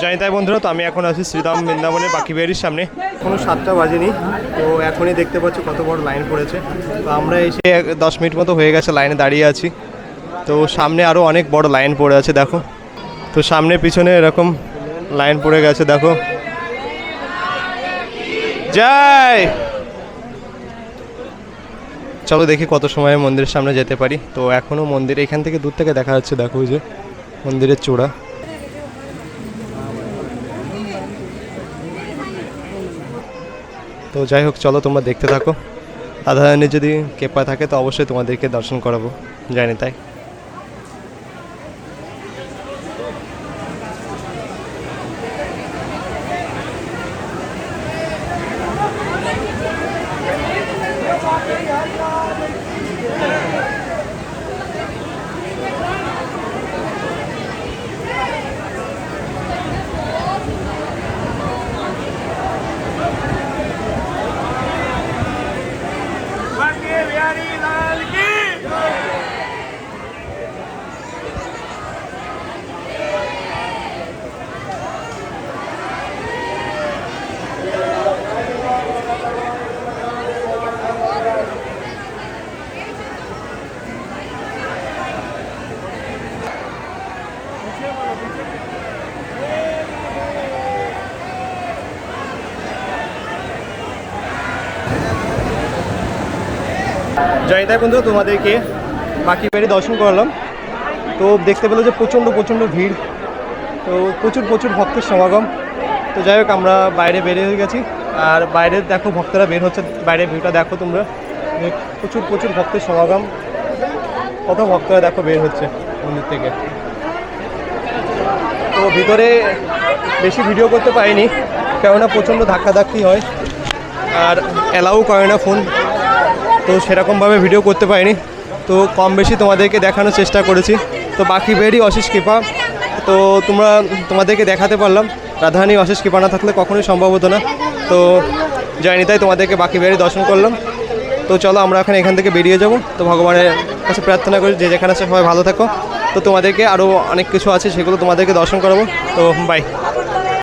জানি তাই বন্ধুরা, তো আমি এখন আছি শ্রীরাম বৃন্দাবনের বাকি বিহারির সামনে। কোনো সাতটা বাজেনি, তো এখনই দেখতে পাচ্ছি কত বড় লাইন পড়েছে। তো আমরা এসে দশ মিনিট মতো হয়ে গেছে লাইনে দাঁড়িয়ে আছি। তো সামনে আরও অনেক বড় লাইন পড়ে আছে, দেখো। তো সামনে পিছনে এরকম লাইন পড়ে গেছে, দেখো। যাই চলো দেখি কত সময় মন্দিরের সামনে যেতে পারি। তো এখনও মন্দির এখান থেকে দূর থেকে দেখা যাচ্ছে, দেখো যে মন্দিরের চূড়া। তো যাই হোক, চলো তোমরা দেখতে থাকো। রাধারানীর যদি কেপা থাকে, তো অবশ্যই তোমাদেরকে দর্শন করাবো। জানি তাই? জানি তাই বন্ধু, তোমাদেরকে বাকি বাড়ি দর্শন করলাম। তো দেখতে পেল যে প্রচণ্ড প্রচণ্ড ভিড়, তো প্রচুর প্রচুর ভক্তের সমাগম। তো যাই হোক, আমরা বাইরে বেরিয়ে হয়ে গেছি। আর বাইরে দেখো ভক্তরা বের হচ্ছে বাইরে ভিউটা দেখো তোমরা। প্রচুর প্রচুর ভক্তের সমাগম। কত ভক্তরা দেখো বের হচ্ছে মন্দির থেকে। তো ভিতরে বেশি ভিডিও করতে পারিনি, কেননা প্রচণ্ড ধাক্কাধাক্কি হয়। আর অ্যালাউ করে না ফোন। তো সেরকমভাবে ভিডিও করতে পারিনি। তো কম বেশি তোমাদেরকে দেখানোর চেষ্টা করেছি। তো বাকি বেরই অশেষ কৃপা। তো তোমরা তোমাদেরকে দেখাতে পারলাম। রাধারানী অশেষ কৃপা না থাকলে কখনোই সম্ভব হতো না। তো যাইনি, তাই তোমাদেরকে বাকি বেরই দর্শন করলাম। তো চলো আমরা এখন এখান থেকে বেরিয়ে যাব। তো ভগবানের কাছে প্রার্থনা করি, যে যেখানে আছে সবাই ভালো থাকো। তো তোমাদেরকে আরও অনেক কিছু আছে, সেগুলো তোমাদেরকে দর্শন করাবো। তো বাই